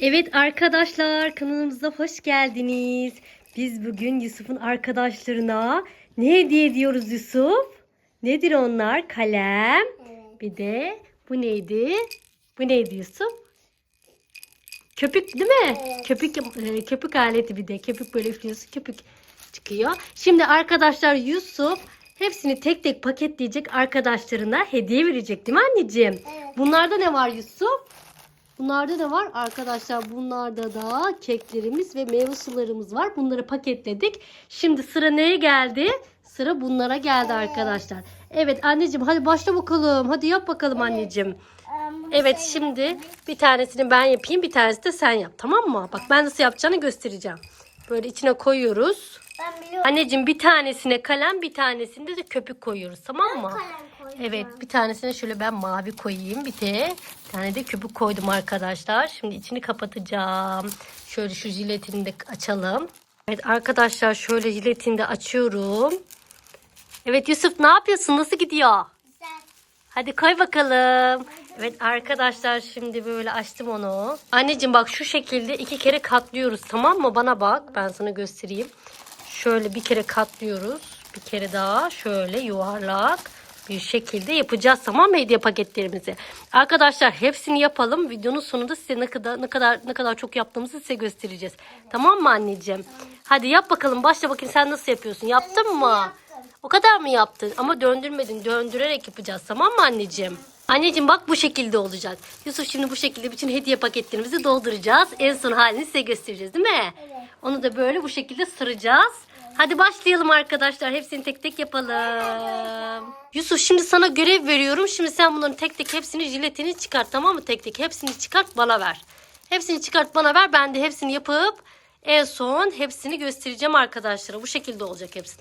Evet arkadaşlar kanalımıza hoş geldiniz. Biz bugün Yusuf'un arkadaşlarına ne hediye ediyoruz Yusuf? Nedir onlar? Kalem. Bir de bu neydi? Bu neydi Yusuf? Köpük değil mi? Köpük e, köpük aleti bir de. Köpük böyle üflüyorsun köpük çıkıyor. Şimdi arkadaşlar Yusuf hepsini tek tek paketleyecek arkadaşlarına hediye verecek değil mi anneciğim? Bunlarda ne var Yusuf? Bunlarda da var arkadaşlar. Bunlarda da keklerimiz ve meyve sularımız var. Bunları paketledik. Şimdi sıra neye geldi? Sıra bunlara geldi arkadaşlar. Evet anneciğim hadi başla bakalım. Hadi yap bakalım anneciğim. Evet şimdi bir tanesini ben yapayım bir tanesi de sen yap tamam mı? Bak ben nasıl yapacağını göstereceğim. Böyle içine koyuyoruz. Ben biliyorum. Anneciğim bir tanesine kalem bir tanesinde de köpük koyuyoruz tamam mı? Kalem koyacağım. Evet bir tanesine şöyle ben mavi koyayım bir de bir tane de köpük koydum arkadaşlar. Şimdi içini kapatacağım. Şöyle şu jiletini de açalım. Evet arkadaşlar şöyle jiletini de açıyorum. Evet Yusuf ne yapıyorsun? Nasıl gidiyor? Güzel. Hadi koy bakalım. Evet arkadaşlar şimdi böyle açtım onu. Anneciğim bak şu şekilde iki kere katlıyoruz tamam mı? Bana bak ben sana göstereyim. Şöyle bir kere katlıyoruz. Bir kere daha şöyle yuvarlak bir şekilde yapacağız tamam mı hediye paketlerimizi. Arkadaşlar hepsini yapalım. Videonun sonunda size ne kadar ne kadar ne kadar çok yaptığımızı size göstereceğiz. Tamam mı anneciğim? Hadi yap bakalım. Başla bakayım sen nasıl yapıyorsun? Yaptın mı? O kadar mı yaptın? Ama döndürmedin. Döndürerek yapacağız. Tamam mı anneciğim? Anneciğim bak bu şekilde olacak. Yusuf şimdi bu şekilde bütün hediye paketlerimizi dolduracağız. En son halini size göstereceğiz değil mi? Evet. Onu da böyle bu şekilde sıracağız. Hadi başlayalım arkadaşlar. Hepsini tek tek yapalım. Yusuf şimdi sana görev veriyorum. Şimdi sen bunların tek tek hepsini jiletini çıkart tamam mı? Tek tek hepsini çıkart bana ver. Hepsini çıkart bana ver. Ben de hepsini yapıp en son hepsini göstereceğim arkadaşlara. Bu şekilde olacak hepsi.